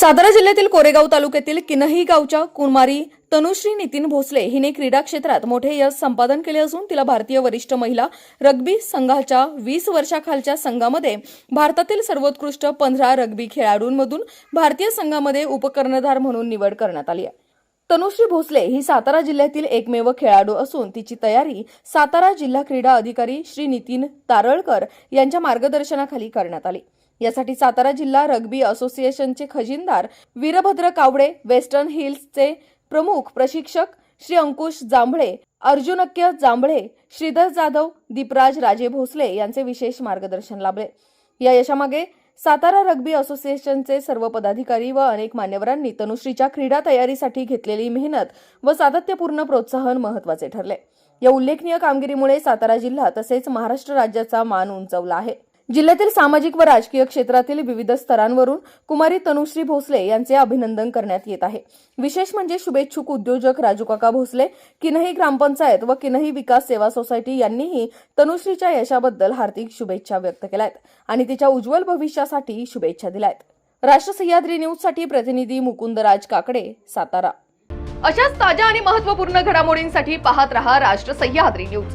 सातारा जिल्ह्यातील कोरेगाव तालुक्यातील किनही गावच्या कुमारी तनुश्री नितीन भोसले हिने क्रीडा क्षेत्रात मोठे यश संपादन केले असून तिला भारतीय वरिष्ठ महिला रग्बी संघाच्या वीस वर्षाखालच्या संघामध्ये भारतातील सर्वोत्कृष्ट पंधरा रग्बी खेळाडूंमधून भारतीय संघामध्ये उपकर्णधार म्हणून निवड करण्यात आली आहे. तनुश्री भोसले ही सातारा जिल्ह्यातील एकमेव खेळाडू असून तिची तयारी सातारा जिल्हा क्रीडा अधिकारी श्री नितीन तारळकर यांच्या मार्गदर्शनाखाली करण्यात आली. यासाठी सातारा जिल्हा रग्बी असोसिएशनचे खजिनदार वीरभद्र कावडे वेस्टर्न हिल्सचे प्रमुख प्रशिक्षक श्री अंकुश जांभळे अर्जुनक्य जांभळे श्रीधर जाधव दीपराज राजे भोसले यांचे विशेष मार्गदर्शन लाभले. या यशामागे सातारा रग्बी असोसिएशनचे सर्व पदाधिकारी व अनेक मान्यवरांनी तनुश्रीच्या क्रीडा तयारीसाठी घेतलेली मेहनत व सातत्यपूर्ण प्रोत्साहन महत्त्वाचे ठरले. या उल्लेखनीय कामगिरीमुळे सातारा जिल्हा तसेच महाराष्ट्र राज्याचा मान उंचावला आहे. जिल्ह्यातील सामाजिक व राजकीय क्षेत्रातील विविध स्तरांवरून कुमारी तनुश्री भोसले यांचे अभिनंदन करण्यात येत आहे. विशेष म्हणजे शुभेच्छुक उद्योजक राजूकाका भोसले किनही ग्रामपंचायत व किनही विकास सेवा सोसायटी यांनीही तनुश्रीच्या यशाबद्दल हार्दिक शुभेच्छा व्यक्त केल्या आहेत आणि तिच्या उज्ज्वल भविष्यासाठी शुभेच्छा दिल्या आहेत राष्ट्र सह्याद्री न्यूजसाठी प्रतिनिधी मुकुंदराज काकडे सातारा. अशाच ताज्या आणि महत्त्वपूर्ण घडामोडींसाठी पाहत रहा राष्ट्र सह्याद्री न्यूज.